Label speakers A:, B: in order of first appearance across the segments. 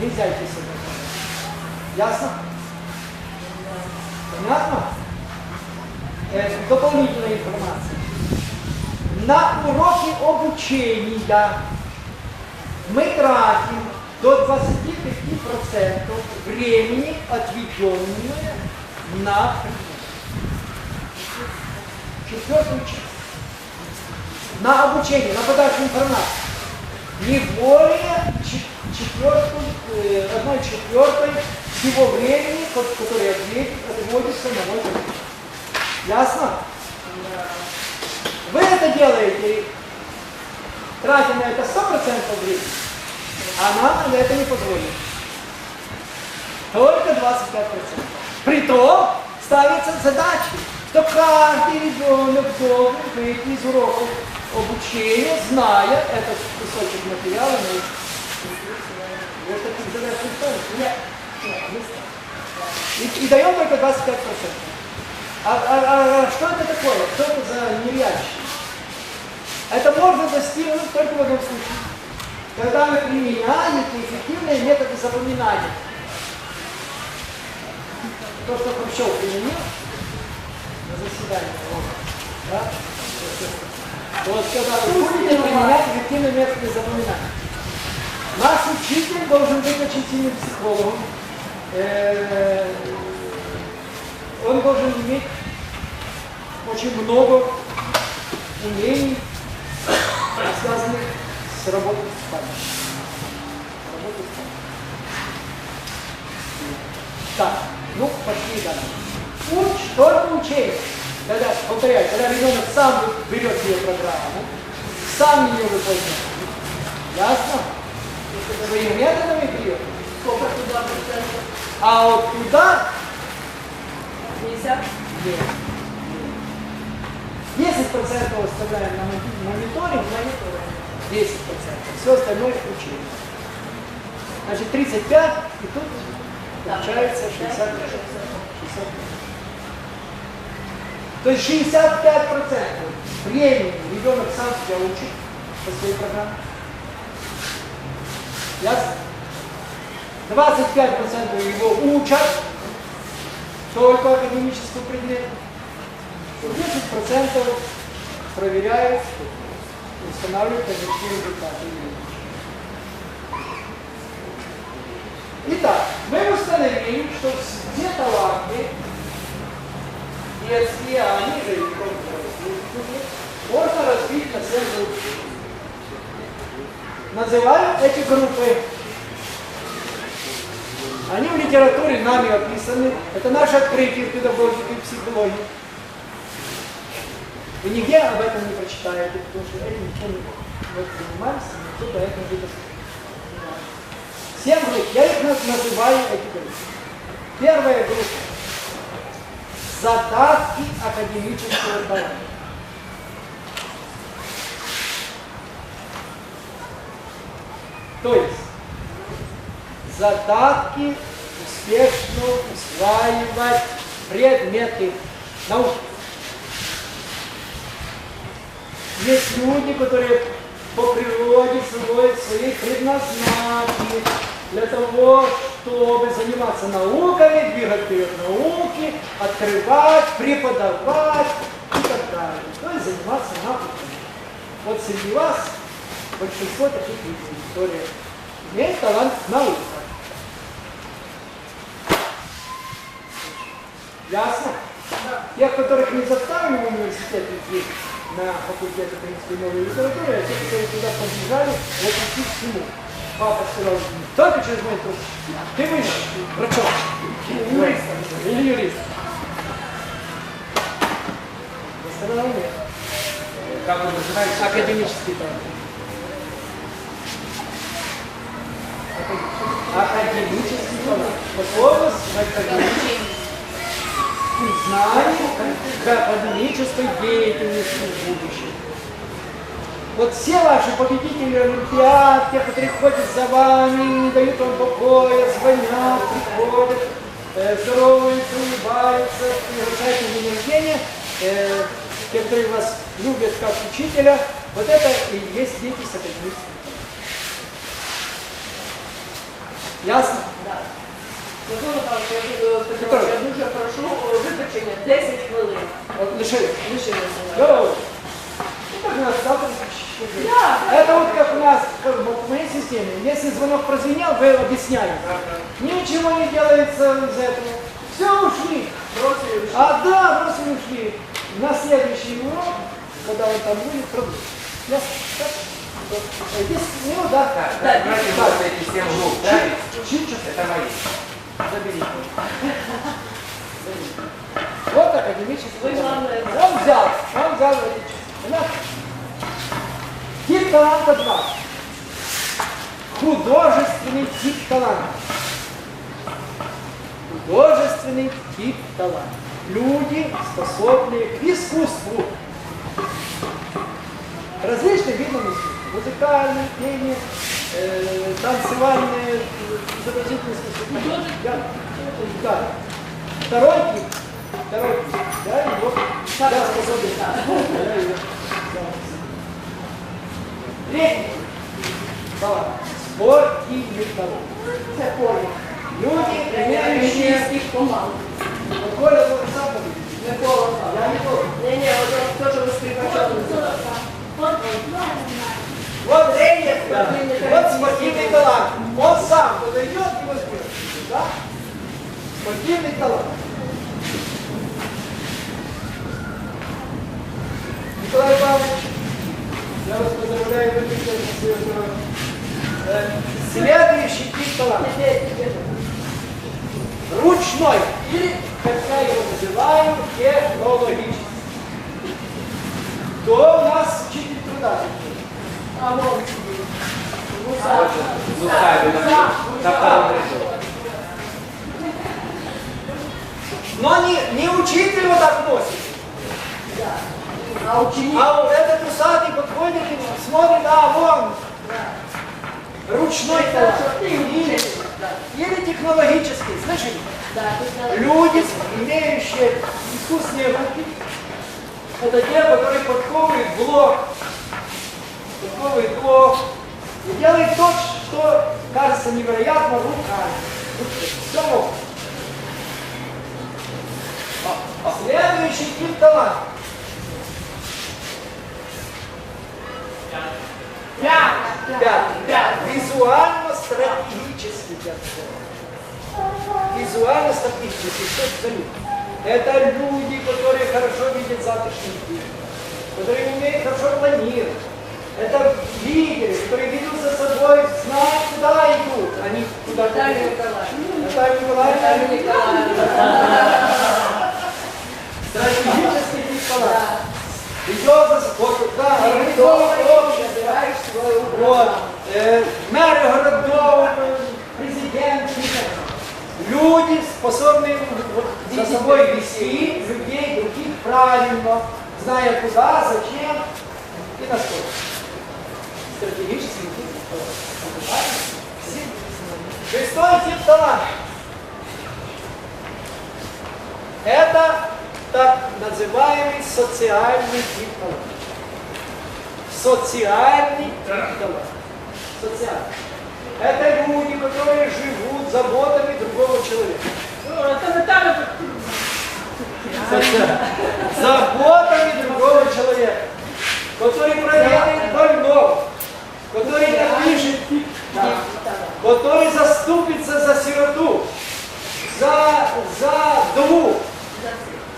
A: Нельзя идти с одной Ясно? Понятно? Э, дополнительная информация. На уроки обучения мы тратим до 25% времени, отведенное на четвертую часть. На обучение, на подачу информации. Не более всего времени, которое отводится на мой проект. Ясно? Вы это делаете, тратя на это 100% времени, а нам на это не позволит. Только 25%. Притом ставится задача, что каждый ребенок должен выйти из уроков обучения, зная этот кусочек материала. Это задача И, и даем только 25%. А, а, а, а что это такое? Что это за нереальщина? Это можно достигнуть только в одном случае. Когда вы применяете эффективные методы запоминания. То, что Хрущев применил на заседании. Да? Вот когда вы будете применять эффективные методы запоминания. Наш учитель должен быть очень сильным психологом. Э, он должен иметь очень много умений, связанных с работой с памятью. Работой с памятью. Так, ну, пошли дальше. Уч, только учение. Когда, повторяю, когда ребенок сам берет себе программу, сам ее выполняет. Ясно? Своими методами берет. Сколько туда процентов? А вот туда
B: 50?
A: Нет. 10% оставляем на мониторинг, мониторинг. 10%. Все остальное учение. Значит, 35, и тут получается 60. 60. То есть 65% времени ребенок сам себя учит по своей программе. Ясно? 25% его учат, только академического предмета. 10% проверяют, устанавливают конечные результаты. Итак, мы установили, что все таланты детские, а они же можно разбить на 7 групп. Называем эти группы они в литературе нами описаны. Это наше открытие в педагогике и психологии. Вы нигде об этом не прочитаете, потому что этим ничего не мы занимаемся, никто по этому виду Семь групп, я их называю эти группы. Первая группа. Задатки академического таланта. То есть, задатки успешно усваивать предметы науки. Есть люди, которые по природе своей, своей предназначены для того, чтобы заниматься науками, двигать вперед науки, открывать, преподавать и так далее. То есть заниматься науками. Вот среди вас большинство таких людей, которые имеют талант к науке. Ясно? Да. Тех, которых не заставили в университет идти на факультет украинской новой литературы, а те, которые туда побежали, вот идти к всему. Папа сказал, только через мой труд. Ты будешь врачом. Юрист. Или юрист. Остального нет.
C: Как вы называете?
A: Академический талант. Академический талант. Готовность академический знаний к академической деятельности в будущем. Вот все ваши победители Олимпиад, те, которые ходят за вами, не дают вам покоя, звонят, приходят, э, здороваются, улыбаются, приглашают на день рождения, э, те, которые вас любят как учителя, вот это и есть дети с академическим Ясно?
B: Да. Михайлович, я дуже прошу вибачення 10 хвилин.
A: Вот лишили.
B: Лишилося.
A: Здорово. Ну.
B: Да.
A: Это вот как у нас, как бы в моей системе. Если звонок прозвенел, вы объясняете. Ничего не делается из этого. Все, ушли.
B: Бросили.
A: А да, просто ушли. На следующий урок, когда он там будет, продолжим. Ясно? Десять минут, да?
B: Да,
A: да.
C: групп, да?
A: Чуть-чуть.
C: Это мои.
A: Заберите. Вот академический.
B: Вы главное.
A: Он взял, он взял. Понятно? Тип таланта 2. Художественный тип таланта. Художественный тип таланта. Люди, способные к искусству. Различные виды искусства. Музыкальное, пение, э, искусство. Да. Да. Второй тип. Второй тип. Да, его да, способен. Да, его. Да. Третий. Талант. Спортивный талант.
B: Це Коля.
A: Люди,
B: Тренер
A: имеющие...
B: міських команд.
A: Коля, вы сам победите.
B: Микола
A: Я
B: Михайлович.
A: не помню. Спортивный талант. Николай Иванович, я вас поздравляю, вы Э, Следующий тип таланта. Ручной. Или, как я его называю, технологический. Кто у нас учитель труда?
B: А.
C: Вот же, Лукавый
B: А ученик?
A: А вот этот усатый подходит и смотрит, а вон, ручной Или?
B: Да.
A: или технологический. Слышите?
B: Да, ты знаешь.
A: Люди, имеющие искусственные руки, это те, которые подковывают блок, подковывают блок и делают то, что кажется невероятно руками. Все могут. А Следующий тип таланта. Пятый.
B: Пятый.
A: Визуально-стратегический подход. Визуально-стратегический. Что это за люди? Это люди, которые хорошо видят завтрашний день, которые умеют хорошо планировать. Это лидеры, которые ведут за собой, знают, куда идут. Они куда
B: Наталья. Николаевна.
A: Наталья Николаевна.
B: Наталья Николаевна.
A: Стратегический.
B: Да.
A: Идет за собой, да, организовывает общество.
B: Забираешь свою
A: Вот,
B: программу.
A: э, мэры городов, э, президент, люди, способные вот за собой вести людей, других правильно, зная куда, зачем и насколько. Стратегический тип таланта. Шестой тип таланта. Это так называемый социальный тип таланта. Социальный таланта. Социальный. Это люди, которые живут заботами другого человека.
B: Ну, Наталья
A: Заботами другого человека. Который проверяет больного. Который напишет, да, который заступится за сироту, за, за двух,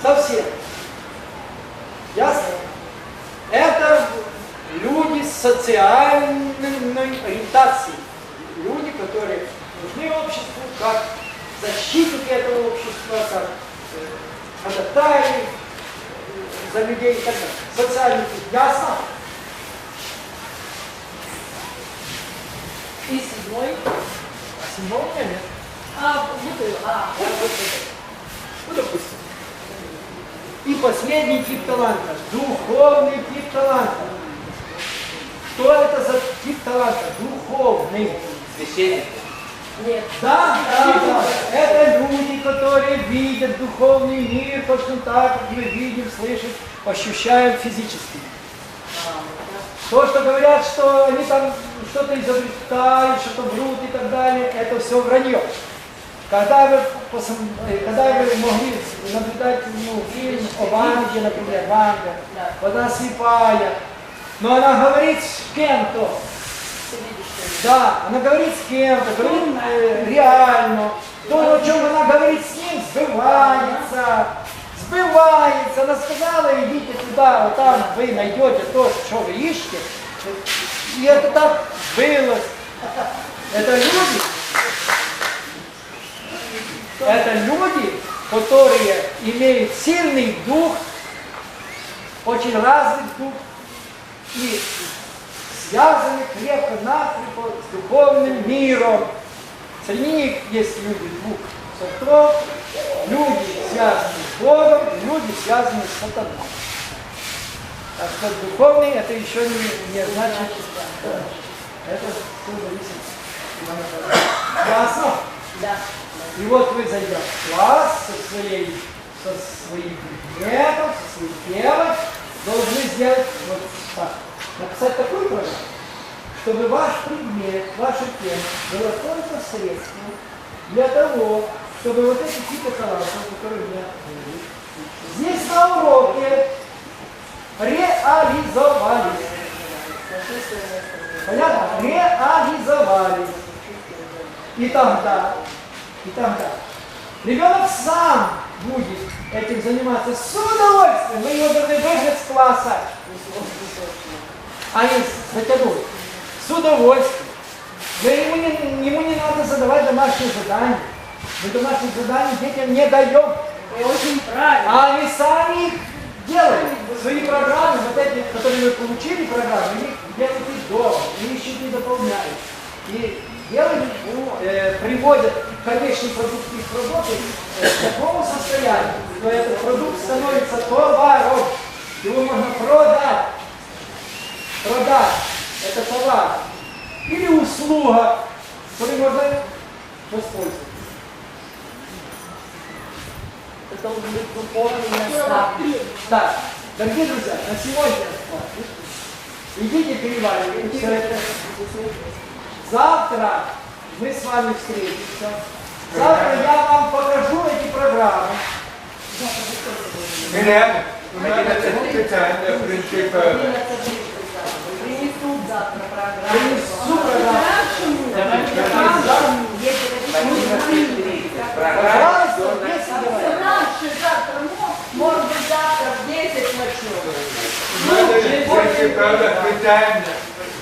A: совсем. Ясно? Это люди с социальной ориентацией. Люди, которые нужны обществу как защитники этого общества, как э, ходатаи э, за людей и так далее. Социальный тип. Ясно?
B: И седьмой.
A: А седьмого у меня нет.
B: А, бутыль. А,
A: Вот, вот, вот. Ну, допустим. И последний тип таланта. Духовный тип таланта. Что это за тип таланта? Духовный.
C: Священник.
B: нет.
A: Да, да, да. Это люди, которые видят духовный мир точно так, как мы видим, слышим, ощущаем физически. То, что говорят, что они там что-то изобретают, что-то врут и так далее, это все вранье. Когда вы, посм- э, когда вы могли наблюдать ну, фильм о Ванге, например, Ванга,
B: Да.
A: вот она слепая, но она говорит с кем-то, да, она говорит с кем-то, говорит э, реально. То, о чем она говорит с ним, сбывается. Сбывается. Она сказала, идите туда, вот там вы найдете то, что вы ищете. И это так было. Это люди. Это люди, которые имеют сильный дух, очень развит дух и связаны крепко накрепко с духовным миром. Среди них есть люди двух сортов, люди, связанные с Богом, и люди, связанные с сатаной. Так что духовный это еще не, не значит, да, это все зависит. Ясно?
B: Да.
A: И вот вы зайдете в класс со, своей, со своим предметом, со своей темой, должны сделать вот так. Написать такую программу, чтобы ваш предмет, ваша тема была только средством для того, чтобы вот эти типы талантов, которые у меня были, здесь на уроке реализовались. Понятно? Реализовались. И тогда, и тогда ребенок сам будет этим заниматься с удовольствием. Мы его должны выгнать с класса. А не затянуть. С удовольствием. Но ему не, ему не надо задавать домашние задания. Мы домашние задания детям не даем.
B: И очень правильно.
A: А они сами их делают. Свои программы, вот эти, которые вы получили программы, их делают и дома, и ищут и дополняют. И делают, ну, э, приводят конечный продукт их работы э, к такому состоянию, что этот продукт становится товаром. Его можно продать. Продать. Это товар. Или услуга, которой можно воспользоваться.
B: Это должен быть духовный наставник.
A: Так, дорогие друзья, на сегодня хватит. идите переваривайте все это. Завтра мы с вами встретимся. Завтра я вам покажу эти программы.
C: Миряна, у мене це питання, в принципі,
B: Принесут завтра программу.
A: Принесу программу. Пожалуйста, если говорят.
B: Раньше завтра, ну, может быть, завтра в 10 начнем.
C: в мене є цікаве питання.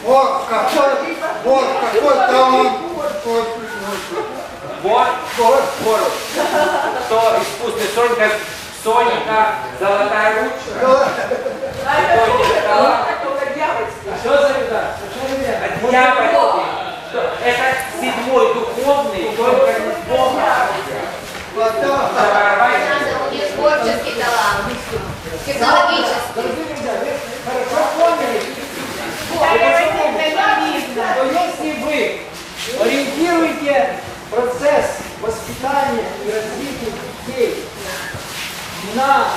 D: Вот какой, вот какой талант. Вот,
C: Вот, вот, вот. Кто искусный Сонька, Сонька, золотая ручка.
B: А это тоже талант, только дьявольский.
A: Что за ребята? Совершенно верно.
C: А дьявольский. Что? Это седьмой духовный, только не с Бога.
D: потом,
C: Заворовать.
E: Надо у них творческий талант, технологический.
A: Дорогие друзья, вы хорошо поняли, что если вы ориентируете процесс воспитания и развития детей на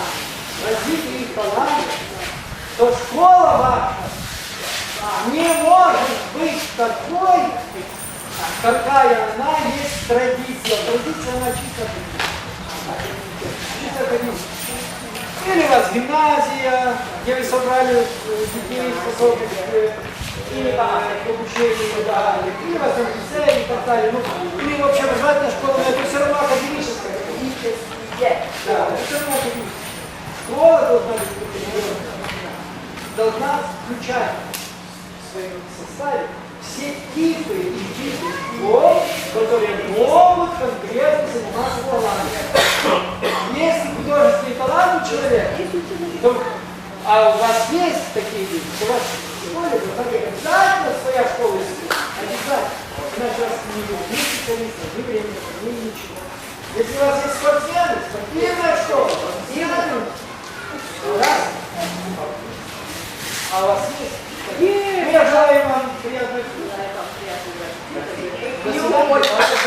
A: развитие их талантов, то школа ваша не может быть такой, какая она есть традиция. Традиция она чисто академическая. Академическая. Или у вас гимназия, где вы собрали э, детей, способных э, и э, к обучению, да, или вас там лицей и так далее. Ну, или вообще образовательная школа, но это все равно академическая. Да, это все равно академическая. Школа должна быть должна включать в своем составе все типы и типы школ, которые могут конкретно заниматься талантом. Если художественный талант у человека, то, а у вас есть такие люди, у вас в школе быть обязательно своя школа искусства. Обязательно. Иначе вас не будет ни специалистов, ни времени, ни ничего. Если у вас есть спортсмены, спортивная школа, спортивная, раз. А у вас есть? Я желаю вам приятных До свидания.